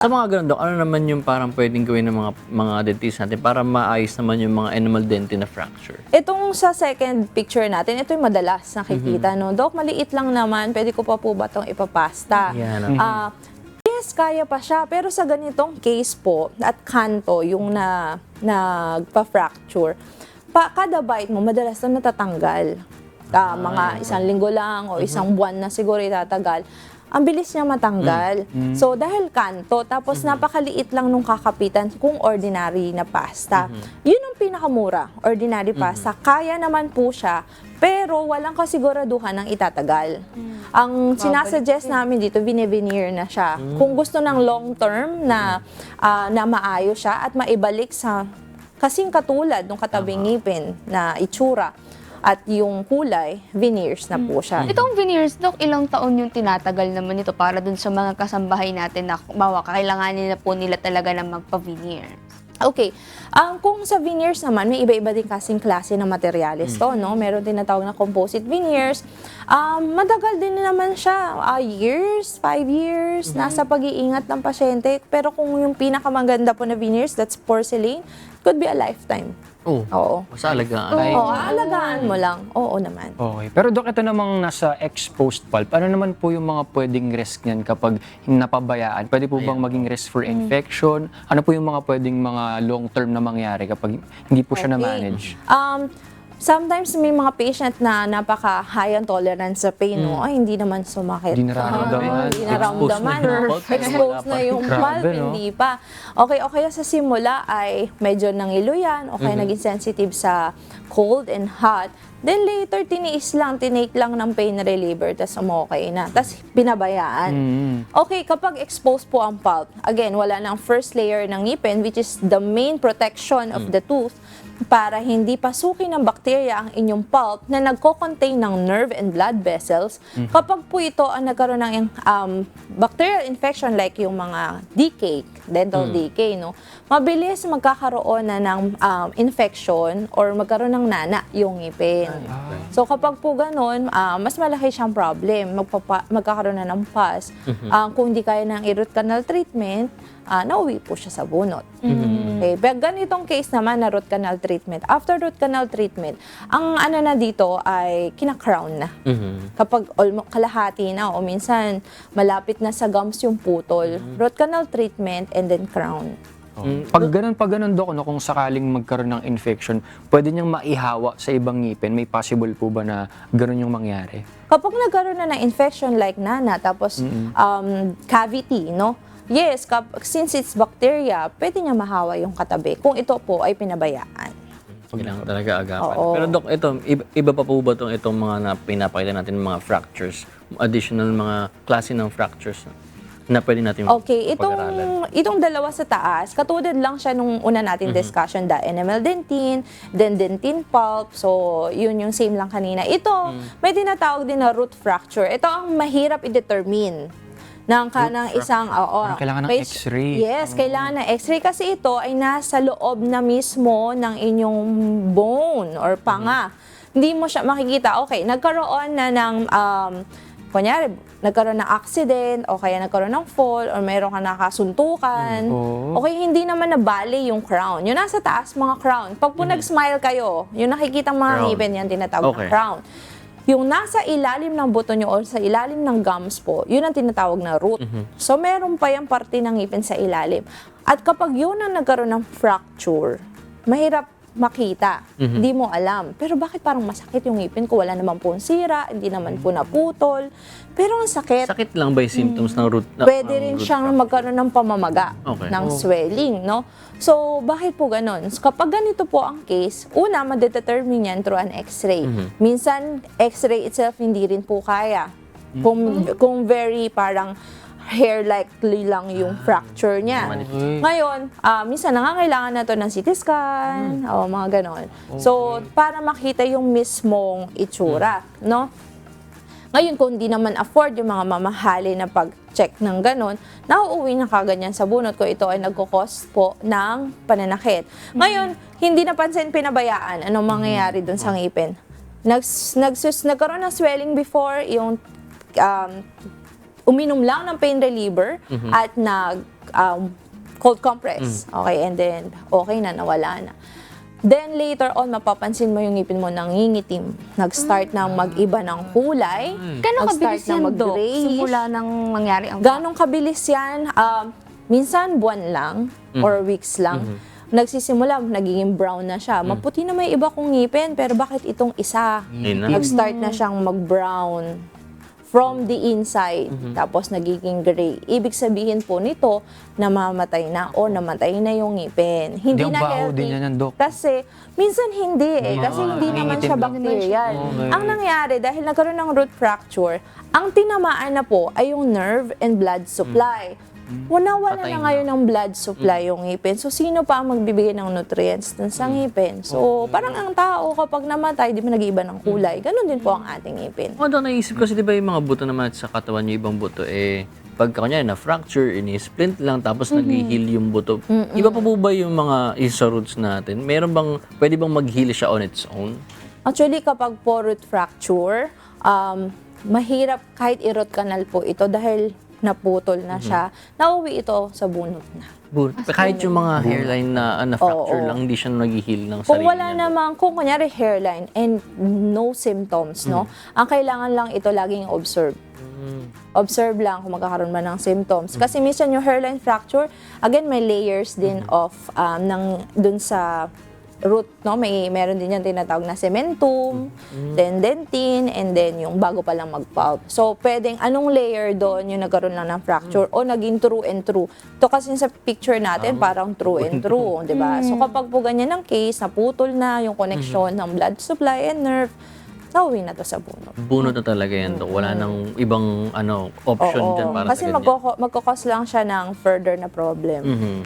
Sa mga ganun, Dok, ano naman yung parang pwedeng gawin ng mga mga dentist natin para maayos naman yung mga enamel denti na fracture? Itong sa second picture natin, ito yung madalas nakikita, Mhm. no? Dok, maliit lang naman, pwede ko pa po ba itong ipapasta? Yan. Ah, yes, kaya pa siya. Pero sa ganitong case po, at kanto, yung na, nagpa-fracture, pa, kada bite mo, madalas na natatanggal. Ah, mga isang linggo lang o isang buwan na siguro itatagal. Ang bilis niya matanggal. So, dahil kanto, tapos napakaliit lang nung kakapitan kung ordinary na pasta. Yun ang pinakamura, ordinary pasta. Kaya naman po siya, pero walang kasiguraduhan ng itatagal. Ang sinasuggest namin dito, vine-veneer na siya. Kung gusto ng long term na, ah, na maayos siya at maibalik sa kasing katulad ng katabing ngipin na itsura at yung kulay, veneers na po siya. Itong veneers, Dok, ilang taon yung tinatagal naman ito para dun sa mga kasambahay natin na bawa kakailanganin na po nila talaga ng magpa-veneers. Okay. Um, kung sa veneers naman, may iba-iba din kasing klase ng materialis to, no? Meron din natawag na composite veneers. Um, matagal din naman siya. ah, years, five years, nasa pag-iingat ng pasyente. Pero kung yung pinakamaganda po na veneers, that's porcelain, could be a lifetime. Oh, Oo. sa alagaan. Ay. Oo, aalagaan mo lang. Oo naman. Okay. Pero Dok, ito namang nasa exposed pulp. Ano naman po yung mga pwedeng risk niyan kapag napabayaan? Pwede po bang maging risk for infection? Ano po yung mga pwedeng mga long-term na mangyari kapag hindi po siya Okay. na-manage? Um, sometimes may mga patient na napaka high ang tolerance sa pain, no? Ay, hindi naman sumakit. Hindi nararamdaman. Ah, hindi naramdaman. Exposed na yung no? pulp. Exposed na yung pulp, no? hindi pa. Okay, okay sa simula ay medyo nangilo yan, okay, Mm-hmm. naging sensitive sa cold and hot. Then later, tiniis lang, tinake lang ng pain reliever, tapos umokay na. Tapos pinabayaan. Mm. Okay, kapag exposed po ang pulp, again, wala nang first layer ng ngipin, which is the main protection of the tooth, para hindi pasukin ng bakterya ang inyong pulp na nagko-contain ng nerve and blood vessels. Kapag po ito ang nagkaroon ng um, bacterial infection like yung mga decay, dental decay, no, mabilis magkakaroon na ng um, infection or magkaroon ng nana yung ngipin. So kapag po ganun, ah, mas malaki siyang problem. Magpapa- magkakaroon na ng pus. Ah, kung hindi kaya ng i-root canal treatment, ah, nauwi po siya sa bunot. Okay. Pero ganitong case naman na root canal treatment. After root canal treatment, ang ano na dito ay kina-crown na. Mhm. Kapag almo, kalahati na o minsan malapit na sa gums yung putol, root canal treatment and then crown. Oh. Pag ganun, pag ganun, Dok, no, kung sakaling magkaroon ng infection, pwede niyang maihawa sa ibang ngipin? May possible po ba na ganun yung mangyari? Kapag nagkaroon na ng infection like nana, tapos um, cavity, no? Yes, kap- since it's bacteria, pwede niya mahawa yung katabi kung ito po ay pinabayaan. Kailangan talaga agapan. Oo. Pero Dok, ito, iba, iba pa po ba itong, itong mga na pinapakita natin mga fractures? Additional mga klase ng fractures na pwede natin Okay, itong itong dalawa sa taas, katulad lang siya nung una natin discussion, the enamel dentin, then dentin pulp. So, yun yung same lang kanina. Ito, may tinatawag din na root fracture. Ito ang mahirap i-determine ng kanang isang oo. Parang kailangan ng x-ray. Yes, kailangan ng x-ray kasi ito ay nasa loob na mismo ng inyong bone or panga. Hindi mo siya makikita. Okay, nagkaroon na ng um, kunyari, nagkaroon ng accident o kaya nagkaroon ng fall or mayroon ka nakasuntukan. Oo. Okay, hindi naman nabali yung crown. Yung nasa taas, mga crown. Pag po nag-smile kayo, yung nakikita mga Crown. ngipin yan, tinatawag Okay. na crown. Yung nasa ilalim ng buto nyo or sa ilalim ng gums po, yun ang tinatawag na root. So, meron pa yung parte ng ngipin sa ilalim. At kapag yun ang nagkaroon ng fracture, mahirap makita. Hindi mo alam. Pero bakit parang masakit yung ngipin ko? Wala naman po sira, hindi naman po naputol. Pero ang sakit. Sakit lang ba yung symptoms ng root? na- Pwede ng rin root siyang fracture? magkaroon ng pamamaga, Okay. ng swelling, no? So, bakit po ganun? So, kapag ganito po ang case, una, madedetermine yan through an x-ray. Minsan, x-ray itself hindi rin po kaya. Kung, kung very parang hair likely lang yung fracture niya. Ngayon, ah, minsan nangangailangan na to ng CT scan, o mga ganon. So, para makita yung mismong itsura, no? Ngayon, kung di naman afford yung mga mamahali na pag-check ng ganon, nauuwi na kaganyan sa bunot ko. Ito ay nagkukos po ng pananakit. Ngayon, hindi napansin pinabayaan. Anong mangyayari dun sa ngipin? Nags, nagsus, nagkaroon ng swelling before, yung um, uminom lang ng pain reliever at nag um, cold compress. Okay, and then okay na, nawala na. Then later on, mapapansin mo yung ngipin mo nangingitim. Nag-start na mag-iba ng kulay. Gano'ng Nag-start kabilis na yan, Dok? Simula nang mangyari ang... Ganong kabilis yan? Um, minsan buwan lang or weeks lang. Nagsisimula, nagiging brown na siya. Maputi na may iba kong ngipin, pero bakit itong isa? Na. Nag-start na siyang mag-brown from the inside, tapos nagiging gray. Ibig sabihin po nito, namamatay na o namatay na yung ngipin. Hindi ang na healthy. din yan Dok. Kasi, minsan hindi eh. Ah, Kasi hindi naman siya bacterial. Okay. Ang nangyari, dahil nagkaroon ng root fracture, ang tinamaan na po ay yung nerve and blood supply. Wala wala Patay na ngayon ng blood supply yung ngipin. So, sino pa ang magbibigay ng nutrients dun sa ngipin? So, parang ang tao kapag namatay, di ba nag-iiba ng kulay? Ganon din po ang ating ngipin. Ano naisip ko kasi di ba yung mga buto naman sa katawan yung ibang buto eh pagka kanya na fracture, ini-splint lang tapos nag-heal yung buto. Iba pa po ba yung mga isa roots natin? Meron bang pwede bang mag-heal siya on its own? Actually, kapag po root fracture, um, mahirap kahit i-root canal po ito dahil naputol na siya, nauwi ito sa bunot na. Bunot. Kahit yung mga hairline na, na fracture Oo. lang, hindi siya nag-heal ng Kung sarili wala niya. namang, kung kunyari hairline and no symptoms, no? Ang kailangan lang ito laging observe. Observe lang kung magkakaroon ba ng symptoms. Kasi minsan yung hairline fracture, again, may layers din of um, ng, dun sa root, no? May meron din yan tinatawag na cementum, then dentin, and then yung bago pa lang mag-pulp. So, pwedeng anong layer doon yung nagkaroon lang ng fracture o naging true and true. To kasi sa picture natin, parang true and true, di ba? So, kapag po ganyan ang case, naputol na yung connection ng blood supply and nerve, nauwi na to sa bunot. Bunot na talaga yan. Dok. Wala nang ibang ano option Oo, dyan para kasi sa ganyan. magkoko- magkakos lang siya ng further na problem. Mhm.